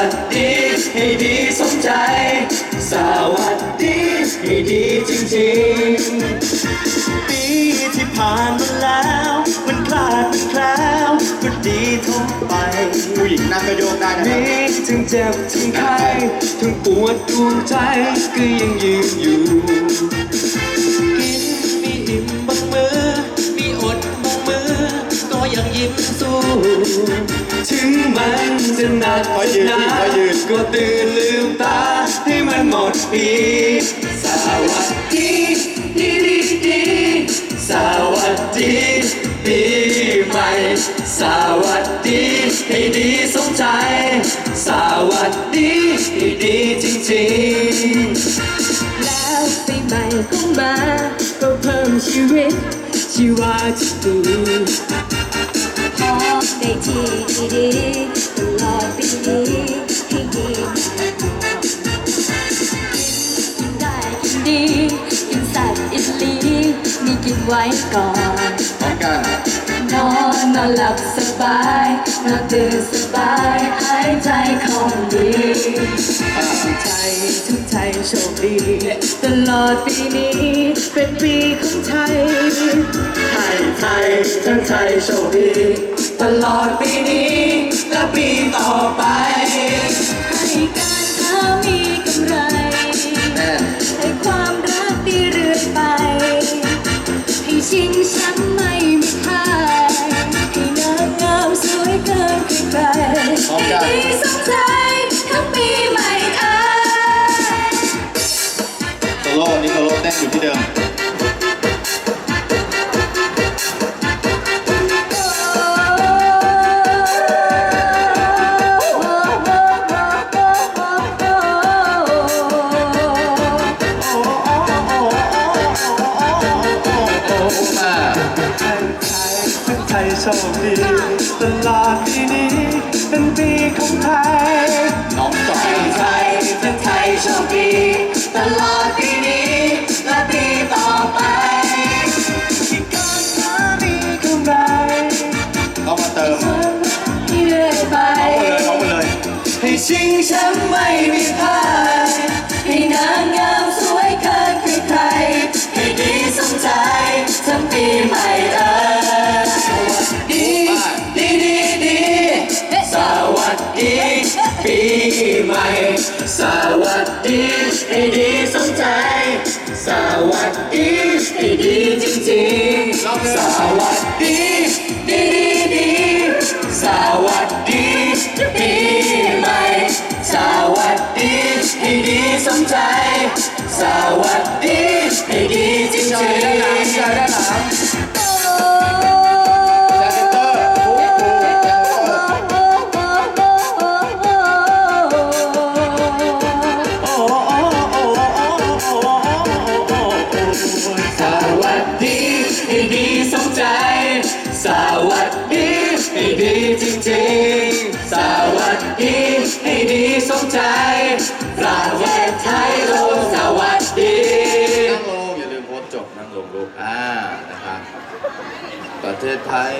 วัสดีให้ดีสมใจ สวัสดีให้ดีจริงๆ ปีที่ผ่านมาแล้ว มันคลาดมันแคล้วก็ดีทั่วไปผู้หญิงนั่งกระโยกได้นะครับถึงเจ็บถึงไข้ถึงปวดดวงใจก็ยังยืนอยู่ จะหนักขอยืนหนาขอยืน ก็ตื่นลืมตาให้มันหมดปีสวัสดีดีดีดีสวัสดีปีใหม่สวัสดีให้ดีสมใจ สวัสดีให้ดีจริงๆ แล้วปีใหม่ก็มาก็เพิ่มชีวิตชีวาที่ดี พอได้ที่ดีตลอดปีนี้ให้ดีกินได้กินดีกินสัตว์อิตลีมีกินไว้ก่อนพร้อมกันนอนนอนหลับสบายนอนตื่นสบายหายใจของดีทุกใจทุกใจโชคดี ตลอดปีนี้ ทั้งไทยโชคดี ตลอดปีนี้ และปีต่อไป ให้การค้ามีกำไร ให้ความรักดีเรื่อยไป ให้ชิงฉันไม่มีค่ายให้นางงามสวยเกินใครๆให้ดี ไทยโชคดีตลอดปีนี้เป็นปีของไทยน้องจอยไทยทั้งไทยโชคดีตลอดปีนี้และปีต่อไปที่การค้ามีกำไรต้องมาเติมเรื่อยไปเอาไปเลยเอาไปเลย ให้ชิงแชมป์ไม่มีพ่าย ดีปีใหม่ สวัสดีให้ดีสมใจ สวัสดีให้ดีจริงๆ สวัสดีดีดีดีสวัสดีปีใหม่ สวัสดีให้ดีสมใจ สวัสดีให้ดีจริงๆ สวัสดีให้ดีจริงๆ สวัสดีให้ดีสมใจประเทศไทยโลกสวัสดีนั่งลงอย่าลืมโพสต์จบนั่งลงลูกอ่านะครับประเทศไทย